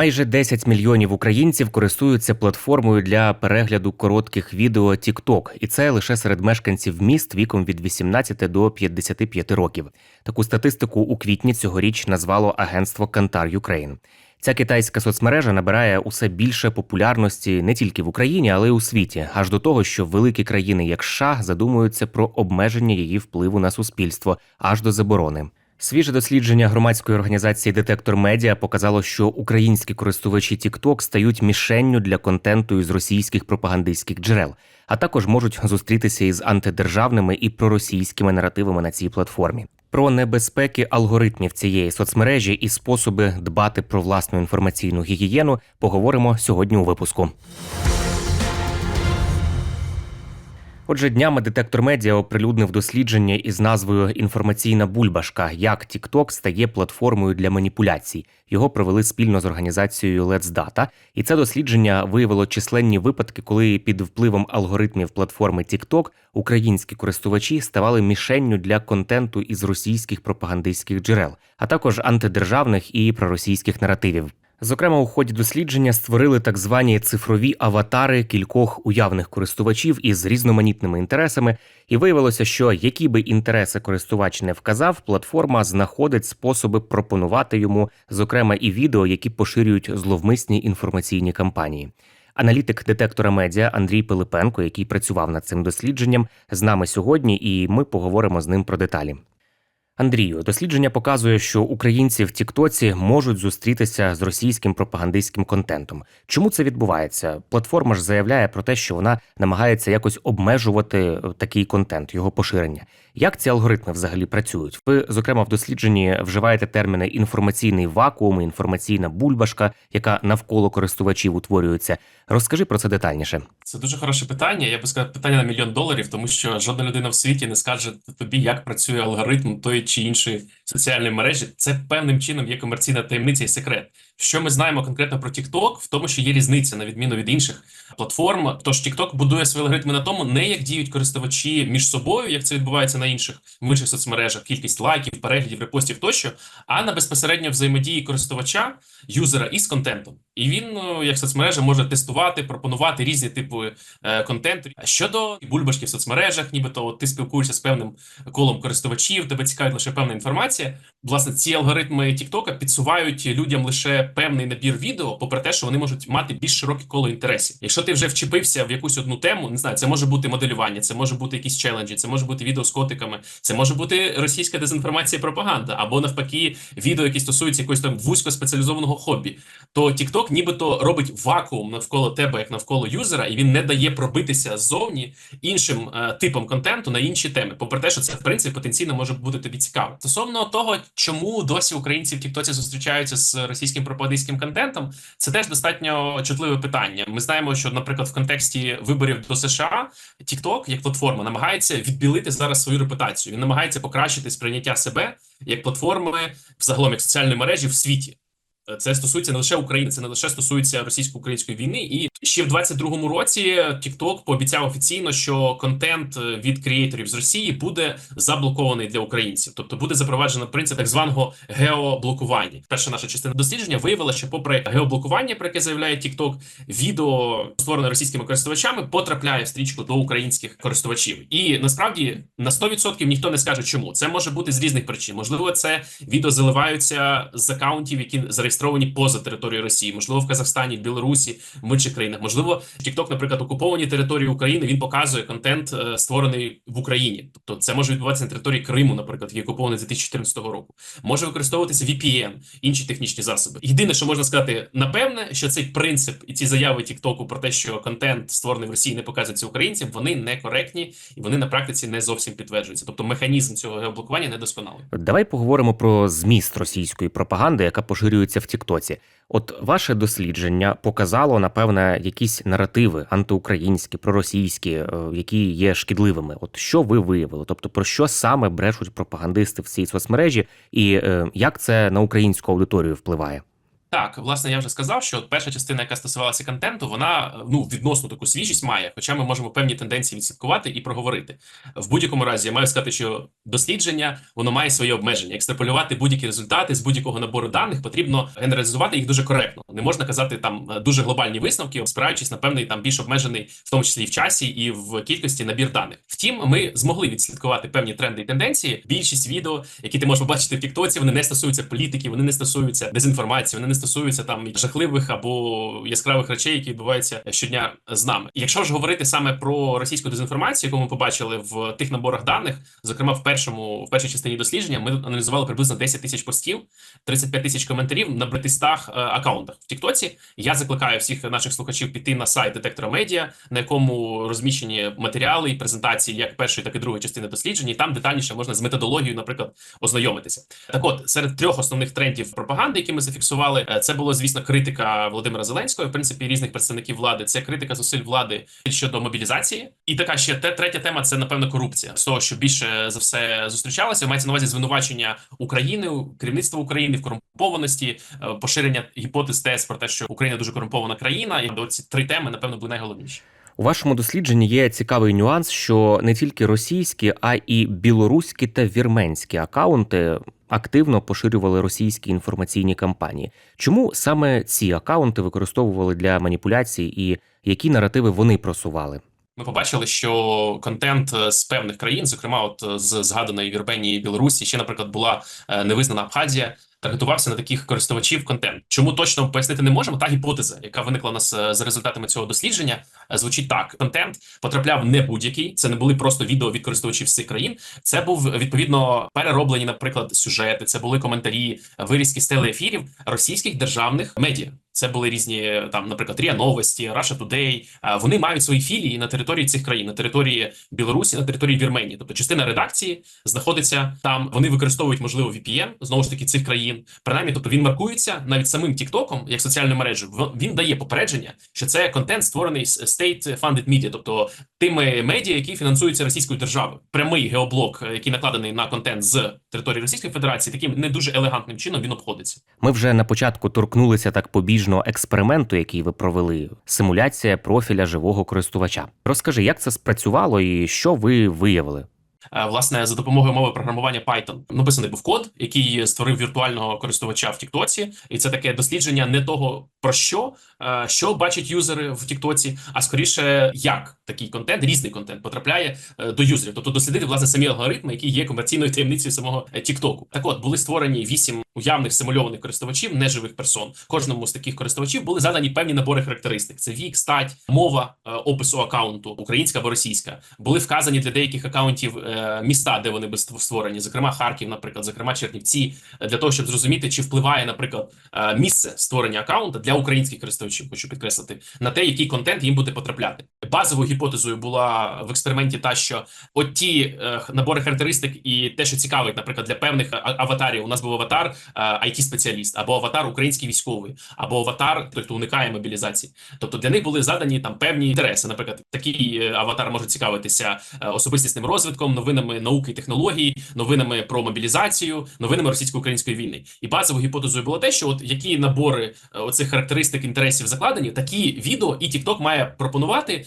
Майже 10 мільйонів українців користуються платформою для перегляду коротких відео TikTok, і це лише серед мешканців міст віком від 18 до 55 років. Таку статистику у квітні цьогоріч назвало агентство Канtar Ukraine. Ця китайська соцмережа набирає усе більше популярності не тільки в Україні, але й у світі, аж до того, що великі країни, як США, задумуються про обмеження її впливу на суспільство аж до заборони. Свіже дослідження громадської організації Детектор Медіа показало, що українські користувачі TikTok стають мішенню для контенту із російських пропагандистських джерел, а також можуть зустрітися із антидержавними і проросійськими наративами на цій платформі. Про небезпеки алгоритмів цієї соцмережі і способи дбати про власну інформаційну гігієну поговоримо сьогодні у випуску. Отже, днями детектор медіа оприлюднив дослідження із назвою Інформаційна бульбашка, як TikTok стає платформою для маніпуляцій. Його провели спільно з організацією Let's Data. І це дослідження виявило численні випадки, коли під впливом алгоритмів платформи TikTok українські користувачі ставали мішенню для контенту із російських пропагандистських джерел, а також антидержавних і проросійських наративів. Зокрема, у ході дослідження створили так звані цифрові аватари кількох уявних користувачів із різноманітними інтересами, і виявилося, що які би інтереси користувач не вказав, платформа знаходить способи пропонувати йому, зокрема, і відео, які поширюють зловмисні інформаційні кампанії. Аналітик детектора медіа Андрій Пилипенко, який працював над цим дослідженням, з нами сьогодні, і ми поговоримо з ним про деталі. Андрію, дослідження показує, що українці в Тіктоці можуть зустрітися з російським пропагандистським контентом. Чому це відбувається? Платформа ж заявляє про те, що вона намагається якось обмежувати е, такий контент, його поширення. Як ці алгоритми взагалі працюють? Ви, зокрема, в дослідженні вживаєте терміни інформаційний вакуум, інформаційна бульбашка, яка навколо користувачів утворюється. Розкажи про це детальніше. Це дуже хороше питання. Я би сказав, питання на мільйон доларів, тому що жодна людина в світі не скаже тобі, як працює алгоритм тої чи інші соціальні мережі. Це певним чином є комерційна таємниця і секрет. Що ми знаємо конкретно про TikTok, в тому, що є різниця на відміну від інших платформ. Тож TikTok будує свої алгоритми на тому, не як діють користувачі між собою, як це відбувається на інших в інших соцмережах, кількість лайків, переглядів, репостів тощо, а на безпосередньо взаємодії користувача, юзера із контентом. І він, ну, як соцмережа, може тестувати, пропонувати різні типи е, контенту. А щодо бульбашки в соцмережах, нібито от ти спілкуєшся з певним колом користувачів, тебе цікавить лише певна інформація. Власне, ці алгоритми TikTok підсувають людям лише певний набір відео, попри те, що вони можуть мати більш широке коло інтересів. Якщо ти вже вчепився в якусь одну тему, не знаю, це може бути моделювання, це може бути якісь челенджі, це може бути відео з котиками, це може бути російська дезінформація, пропаганда, або навпаки, відео, які стосуються якогось там вузькоспеціалізованого хобі. То TikTok нібито робить вакуум навколо тебе, як навколо юзера, і він не дає пробитися ззовні іншим е, типом контенту на інші теми. Попри те, що це в принципі потенційно може бути тобі цікаво. Стосовно того, чому досі українці в Тіктоці зустрічаються з російським пропагандистським контентом, це теж достатньо чутливе питання. Ми знаємо, що, наприклад, в контексті виборів до США TikTok, як платформа намагається відбілити зараз свою репутацію. Він намагається покращити сприйняття себе як платформи взагалом як соціальної мережі в світі. Це стосується не лише України, це не лише стосується російсько-української війни. І ще в 22-му році TikTok пообіцяв офіційно, що контент від креаторів з Росії буде заблокований для українців, тобто буде запроваджено принцип так званого геоблокування. Перша наша частина дослідження виявила, що, попри геоблокування, про яке заявляє TikTok, відео створене російськими користувачами потрапляє в стрічку до українських користувачів. І насправді на 100% ніхто не скаже, чому це може бути з різних причин. Можливо, це відео заливаються з акаунтів, які зареєстровані поза територією Росії, можливо, в Казахстані, Білорусі, в інших країнах. Можливо, TikTok, наприклад, окуповані території України. Він показує контент, е, створений в Україні. Тобто, це може відбуватися на території Криму, наприклад, який окупований з 2014 року. Може використовуватися VPN, інші технічні засоби. Єдине, що можна сказати, напевне, що цей принцип і ці заяви TikTok про те, що контент створений в Росії не показується українцям, вони некоректні і вони на практиці не зовсім підтверджуються. Тобто, механізм цього геоблокування недосконалий. Давай поговоримо про зміст російської пропаганди, яка поширюється в Тіктоці. От ваше дослідження показало, напевне, якісь наративи антиукраїнські, проросійські, е, які є шкідливими. От що ви виявили? Тобто, про що саме брешуть пропагандисти в цій соцмережі, і е, як це на українську аудиторію впливає? Так, власне, я вже сказав, що перша частина, яка стосувалася контенту, вона ну відносно таку свіжість має, хоча ми можемо певні тенденції відслідкувати і проговорити. В будь-якому разі я маю сказати, що дослідження воно має свої обмеження. Екстраполювати будь-які результати з будь-якого набору даних потрібно генералізувати їх дуже коректно. Не можна казати там е, дуже глобальні висновки, спираючись на певний там більш обмежений, в тому числі і в часі, і в кількості набір даних. Втім, ми змогли відслідкувати певні тренди і тенденції. Більшість відео, які ти можеш побачити в Тіктоці, вони не стосуються політики, вони не стосуються дезінформації, вони не стосуються там жахливих або яскравих речей, які відбуваються щодня з нами. Якщо ж говорити саме про російську дезінформацію, яку ми побачили в тих наборах даних, зокрема в першому в першій частині дослідження, ми аналізували приблизно 10 тисяч постів, 35 тисяч коментарів на 500 е, акаунтах в Тіктоці. Я закликаю всіх наших слухачів піти на сайт детектора медіа, на якому розміщені матеріали і презентації як першої, так і другої частини дослідження. І там детальніше можна з методологією, наприклад, ознайомитися. Так, от серед трьох основних трендів пропаганди, які ми зафіксували, це було звісно критика Володимира Зеленського, в принципі, різних представників влади. Це критика зусиль влади щодо мобілізації. І така ще те третя тема це напевно корупція. З того, що більше за все зустрічалося, мається на увазі звинувачення України, керівництва України в корумпованості, е, поширення гіпотез тез про те, що Україна дуже корумпована країна. І ці три теми, напевно, були найголовніші. У вашому дослідженні є цікавий нюанс, що не тільки російські, а і білоруські та вірменські акаунти активно поширювали російські інформаційні кампанії. Чому саме ці акаунти використовували для маніпуляцій і які наративи вони просували? Ми побачили, що контент е, з певних країн, зокрема, от е, з згаданої Вірменії Білорусі, ще, наприклад, була е, невизнана Абхазія, таргетувався на таких користувачів контент. Чому точно пояснити не можемо? Та гіпотеза, яка виникла у нас е, за результатами цього дослідження, е, звучить так: контент потрапляв не будь-який. Це не були просто відео від користувачів з цих країн. Це був відповідно перероблені, наприклад, сюжети. Це були коментарі, вирізки з телеефірів російських державних медіа. Це були різні там, наприклад, РІА Новості, Russia Today. Вони мають свої філії на території цих країн, на території Білорусі, на території Вірменії. Тобто частина редакції знаходиться там. Вони використовують можливо VPN, знову ж таки цих країн. Принаймні, тобто він маркується навіть самим Тіктоком, як соціальною мережею. Він дає попередження, що це контент створений з state funded media, тобто тими медіа, які фінансуються російською державою. Прямий геоблок, е, який накладений на контент з території Російської Федерації, таким не дуже елегантним чином він обходиться. Ми вже на початку торкнулися так побіжно експерименту, який ви провели симуляція профіля живого користувача. Розкажи, як це спрацювало і що ви виявили? Е, власне за допомогою мови програмування Python написаний був код, який створив віртуального користувача в Тіктоці, і це таке дослідження не того про що, е, що бачать юзери в Тіктоці, а скоріше як такий контент, різний контент потрапляє е, до юзерів, тобто дослідити власне самі алгоритми, які є комерційною таємницею самого е, Тіктоку. Так, от були створені вісім уявних симульованих користувачів, неживих персон. Кожному з таких користувачів були задані певні набори характеристик: це вік, стать, мова опису акаунту, українська або російська. Були вказані для деяких акаунтів міста, де вони ст- створені, зокрема Харків, наприклад, зокрема Чернівці, для того, щоб зрозуміти, чи впливає, наприклад, місце створення акаунта для українських користувачів, хочу підкреслити, на те, який контент їм буде потрапляти. Базовою гіпотезою була в експерименті та, що от ті е, набори характеристик і те, що цікавить, наприклад, для певних аватарів. У нас був аватар it спеціаліст або аватар український військовий, або аватар, той, хто уникає мобілізації. Тобто для них були задані там певні інтереси. Наприклад, такий е, аватар може цікавитися е, особистісним розвитком, новинами науки і технологій, новинами про мобілізацію, новинами російсько-української війни. І базовою гіпотезою було те, що от які набори е, оцих характеристик інтересів закладені, такі відео і TikTok має пропонувати.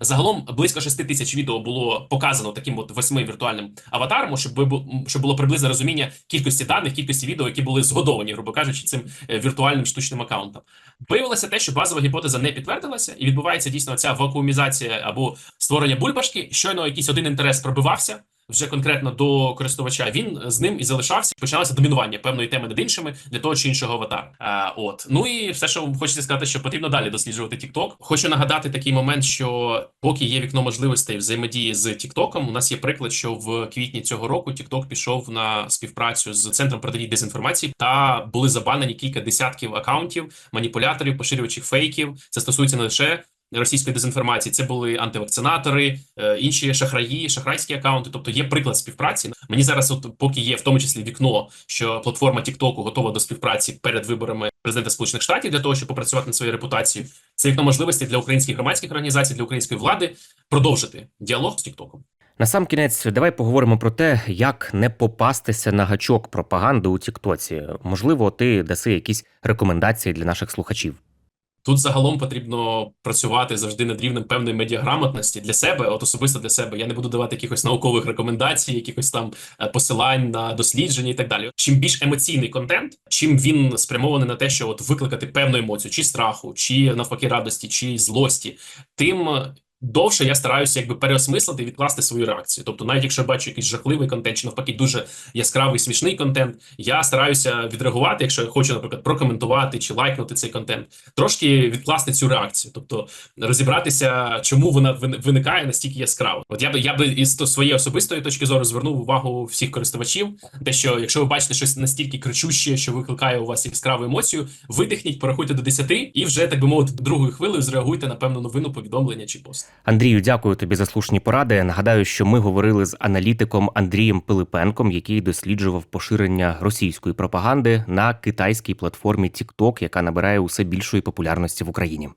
Загалом близько 6 тисяч відео було показано таким от восьми віртуальним аватаром, щоб ви щоб було приблизне розуміння кількості даних, кількості відео, які були згодовані, грубо кажучи, цим е, віртуальним штучним акаунтом. Виявилося те, що базова гіпотеза не підтвердилася, і відбувається дійсно ця вакуумізація або створення бульбашки. Щойно якийсь один інтерес пробивався. Вже конкретно до користувача він з ним і залишався. Починалося домінування певної теми над іншими для того чи іншого аватара. А, от ну і все, що хочеться сказати, що потрібно далі досліджувати TikTok. Хочу нагадати такий момент, що поки є вікно можливостей взаємодії з TikTok, у нас є приклад, що в квітні цього року TikTok пішов на співпрацю з центром протидії дезінформації та були забанені кілька десятків акаунтів, маніпуляторів, поширювачів фейків. Це стосується не лише російської дезінформації. Це були антивакцинатори, е, інші шахраї, шахрайські акаунти. Тобто є приклад співпраці. Мені зараз, от поки є в тому числі вікно, що платформа TikTok готова до співпраці перед виборами президента Сполучених Штатів для того, щоб попрацювати над своєю репутацією. Це вікно можливості для українських громадських організацій, для української влади продовжити діалог з TikTok. На сам кінець, давай поговоримо про те, як не попастися на гачок пропаганди у Тіктоці. Можливо, ти даси якісь рекомендації для наших слухачів. Тут загалом потрібно працювати завжди над рівнем певної медіаграмотності для себе, от особисто для себе. Я не буду давати якихось наукових рекомендацій, якихось там е, посилань на дослідження і так далі. Чим більш емоційний контент, чим він спрямований на те, що от викликати певну емоцію, чи страху, чи навпаки радості, чи злості, тим. Довше я стараюся якби переосмислити і відкласти свою реакцію. Тобто, навіть якщо я бачу якийсь жахливий контент, чи навпаки дуже яскравий смішний контент, я стараюся відреагувати, якщо я хочу, наприклад, прокоментувати чи лайкнути цей контент, трошки відкласти цю реакцію, тобто розібратися, чому вона виникає настільки яскраво. От я би я би із своєї особистої точки зору звернув увагу всіх користувачів, те, що якщо ви бачите щось настільки кричуще, що викликає у вас яскраву емоцію, видихніть, порахуйте до 10 і вже так би мовити, другою хвилею зреагуйте на певну новину, повідомлення чи пост. Андрію, дякую тобі за слушні поради. Нагадаю, що ми говорили з аналітиком Андрієм Пилипенком, який досліджував поширення російської пропаганди на китайській платформі TikTok, яка набирає усе більшої популярності в Україні.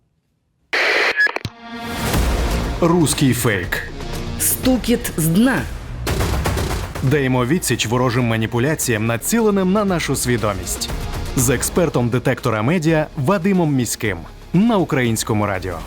Руський фейк. Стукіт з дна. Даємо відсіч ворожим маніпуляціям, націленим на нашу свідомість. З експертом детектора медіа Вадимом Міським на українському радіо.